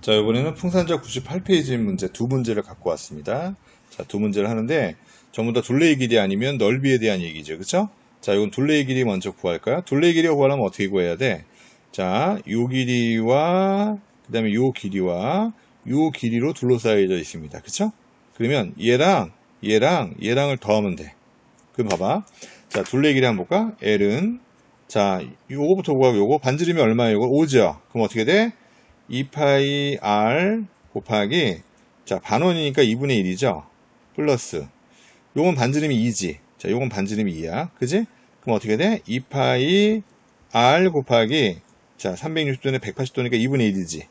자, 이번에는 풍산자 98페이지 문제 두 문제를 갖고 왔습니다. 자, 두 문제를 하는데 전부 다 둘레의 길이 아니면 넓이에 대한 얘기죠. 그쵸? 자, 이건 둘레의 길이 먼저 구할까요? 둘레의 길이 구하려면 어떻게 구해야 돼? 자, 요 길이와 그 다음에 요 길이와 요 길이로 둘러싸여져 있습니다. 그쵸? 그러면 얘랑 얘랑 얘랑을 더하면 돼. 그럼 봐봐. 자, 둘레의 길이 한번 볼까? L은 자, 요거부터 구하고 요거 반지름이 얼마예요? 이거 5죠? 그럼 어떻게 돼? 2파이 r 곱하기 자 반원이니까 2분의 1이죠. 플러스. 요건 반지름이 2지. 자 요건 반지름이 2야. 그지? 그럼 어떻게 돼? 2파이 r 곱하기 자 360도는 180도니까 2분의 1이지.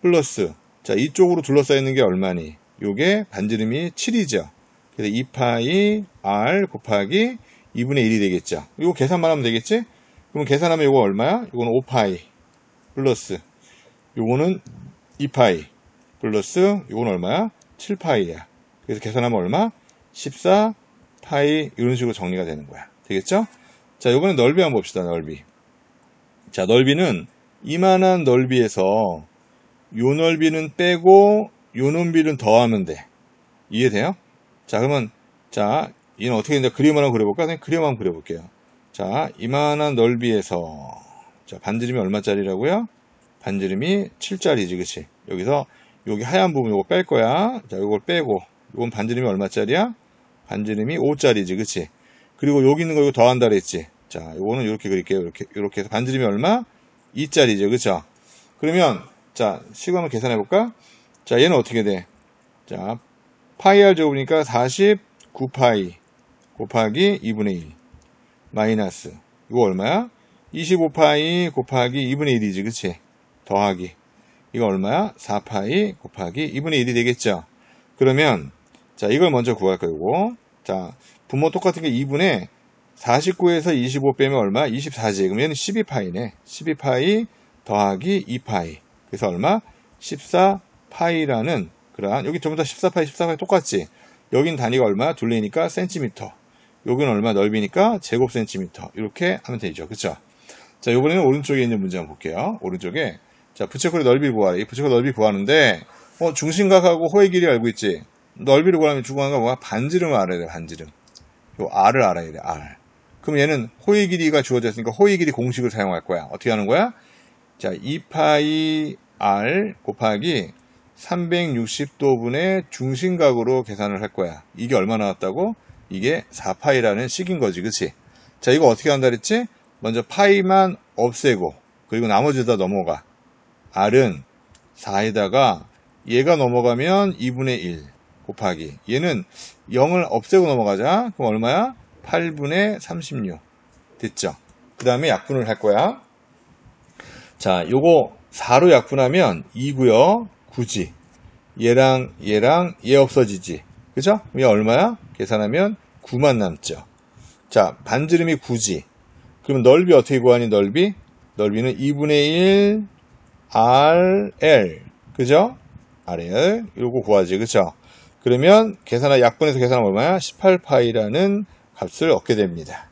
플러스. 자 이쪽으로 둘러싸여 있는 게 얼마니? 요게 반지름이 7이죠. 그래서 2파이 r 곱하기 2분의 1이 되겠죠. 이거 계산만 하면 되겠지? 그럼 계산하면 요거 얼마야? 요거는 5파이 플러스 요거는 2파이 플러스 요건 얼마야? 7파이야. 그래서 계산하면 얼마? 14파이 이런 식으로 정리가 되는 거야. 되겠죠? 자, 요번에 넓이 한번 봅시다. 넓이. 자, 넓이는 이만한 넓이에서 요 넓이는 빼고 요 넓이는 더하면 돼. 이해돼요? 자, 그러면 자, 얘는 어떻게 된다? 그림 하나 그려볼까? 그냥 그림 한번 그려볼게요. 자, 이만한 넓이에서 자, 반지름이 얼마짜리라고요? 반지름이 7짜리지, 그치? 여기서 여기 하얀 부분 요거 뺄 거야. 자, 요걸 빼고 요건 반지름이 얼마짜리야? 반지름이 5짜리지, 그치? 그리고 여기 있는 거 이거 더한다 그랬지? 자, 요거는 이렇게 그릴게요. 이렇게 이렇게 해서 반지름이 얼마? 2짜리죠, 그쵸? 그러면 자, 시간을 계산해 볼까? 자, 얘는 어떻게 돼? 자, 파이 r 제곱이니까 49파이 곱하기 2분의 1 마이너스 이거 얼마야? 25파이 곱하기 2분의 1이지, 그치? 더하기. 이거 얼마야? 4파이 곱하기 2분의 1이 되겠죠? 그러면 자 이걸 먼저 구할 거고 자 분모 똑같은 게 2분의 49에서 25 빼면 얼마? 24지. 그러면 얘는 12파이네. 12파이 더하기 2파이. 그래서 얼마? 14파이라는 그러한 여기 전부 다 14파이 14파이 똑같지? 여긴 단위가 얼마? 둘레니까 센티미터. 여기는 얼마? 넓이니까 제곱 센티미터. 이렇게 하면 되죠. 그쵸? 자 이번에는 오른쪽에 있는 문제 한번 볼게요. 오른쪽에 자, 부채꼴의 넓이 구하라. 이 부채꼴 넓이 구하는데, 어, 중심각하고 호의 길이 알고 있지? 넓이를 구하면 건 뭐야? 반지름을 알아야 돼, 반지름. 요 R을 알아야 돼, R. 그럼 얘는 호의 길이가 주어졌으니까 호의 길이 공식을 사용할 거야. 어떻게 하는 거야? 자, 2파이 R 곱하기 360도분의 중심각으로 계산을 할 거야. 이게 얼마 나왔다고? 이게 4파이라는 식인 거지, 그치? 자, 이거 어떻게 한다 그랬지? 먼저 파이만 없애고, 그리고 나머지 다 넘어가. R은 4에다가 얘가 넘어가면 2분의 1 곱하기 얘는 0을 없애고 넘어가자 그럼 얼마야? 8분의 36 됐죠? 그 다음에 약분을 할 거야 자 요거 4로 약분하면 2고요 9지 얘랑 얘랑 얘 없어지지 그죠? 얘 얼마야? 계산하면 9만 남죠 자 반지름이 9지 그러면 넓이 어떻게 구하니 넓이? 넓이는 2분의 1 RL 그죠? RL 이거 구하지 그죠? 그러면 계산하 약분해서 계산하면 얼마야? 18파이라는 값을 얻게 됩니다.